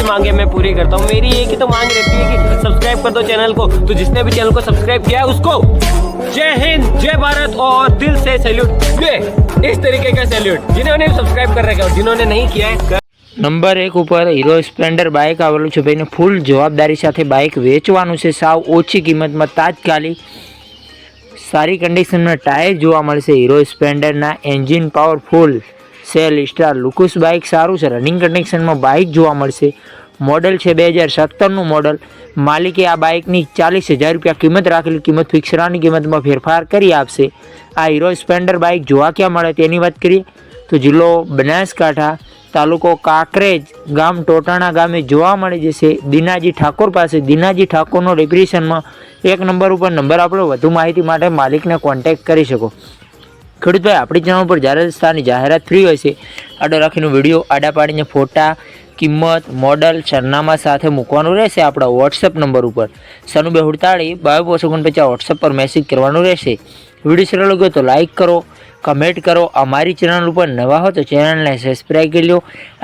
की मांगे मैं पूरी करता हूँ मेरी एक ही तो मांग रहती है कि सब्सक्राइब कर दो चैनल को तो जिसने भी चैनल को सब्सक्राइब किया है उसको जय हिंद जय भारत और दिल से सैल्यूट ये इस तरीके का सैल्यूट जिन्होंने सब्सक्राइब कर रखा है और जिन्होंने नहीं किया है कर- નંબર એક ઉપર હીરો સ્પ્લેન્ડર બાઇક આવેલું છે ભાઈને ફૂલ જવાબદારી સાથે બાઇક વેચવાનું છે સાવ ઓછી કિંમતમાં તાત્કાલિક સારી કન્ડિશનમાં ટાયર જોવા મળશે hero સ્પ્લેન્ડરના engine powerful self start લુકુસ બાઇક સારું છે. રનિંગ કન્ડિશનમાં બાઇક જોવા મળશે. મોડલ છે બે હજાર સત્તરનું મોડલ માલિકે આ બાઇકની ચાલીસ હજાર રૂપિયા કિંમત રાખેલી. કિંમત ફિક્સરાની કિંમતમાં ફેરફાર કરી આપશે. આ હીરો સ્પ્લેન્ડર બાઇક જોવા ક્યાં મળે તેની વાત કરીએ તો જિલ્લો બનાસકાંઠા તાલુકો કાંકરેજ ગામ ટોટાણા ગામે જોવા મળી જશે. દિનાજી ઠાકોર પાસે. દિનાજી ઠાકોરનો ડિપ્રેશનમાં એક નંબર ઉપર નંબર આપણો વધુ માહિતી માટે માલિકને કોન્ટેક્ટ કરી શકો. ખેડૂતભાઈ, આપણી ચેનલ પર જ્યારે સ્થાનની જાહેરાત ફ્રી હોય છે, આડો રાખીને વીડિયો, આડા પાડીને ફોટા, કિંમત, મોડલ, સરનામા સાથે મૂકવાનું રહેશે આપણા વોટ્સએપ નંબર ઉપર. સનુબે હુડતાળી બાવીસ ઓગણપચાસ વોટ્સએપ પર મેસેજ કરવાનું રહેશે. વીડિયો સારો ગયો તો લાઇક કરો કમેન્ટ કરો. અમારી ચેનલ ઉપર નવા હો તો ચેનલને સબસ્ક્રાઈબ કરી લો.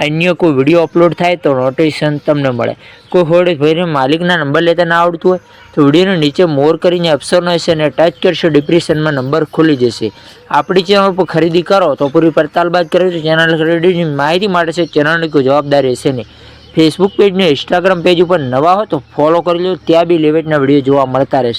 અન્ય કોઈ વીડિયો અપલોડ થાય તો નોટિફિકેશન તમને મળે. કોઈ હોય ભાઈને માલિકના નંબર લેતા ના આવડતું હોય તો વિડીયોને નીચે મોર કરીને ઓપ્શન હશે અને ટચ કરશો ડિપ્રેશનમાં નંબર ખુલી જશે. આપણી ચેનલ પર ખરીદી કરો તો પૂરી પડતાલ બાદ કરો તો ચેનલ ખરીદીની માહિતી માટે છે ચેનલની કોઈ જવાબદારી હશે નહીં. ફેસબુક પેજને ઇન્સ્ટાગ્રામ પેજ ઉપર નવા હો તો ફોલો કરી લો, ત્યાં બી લેવેટના વીડિયો જોવા મળતા રહેશે.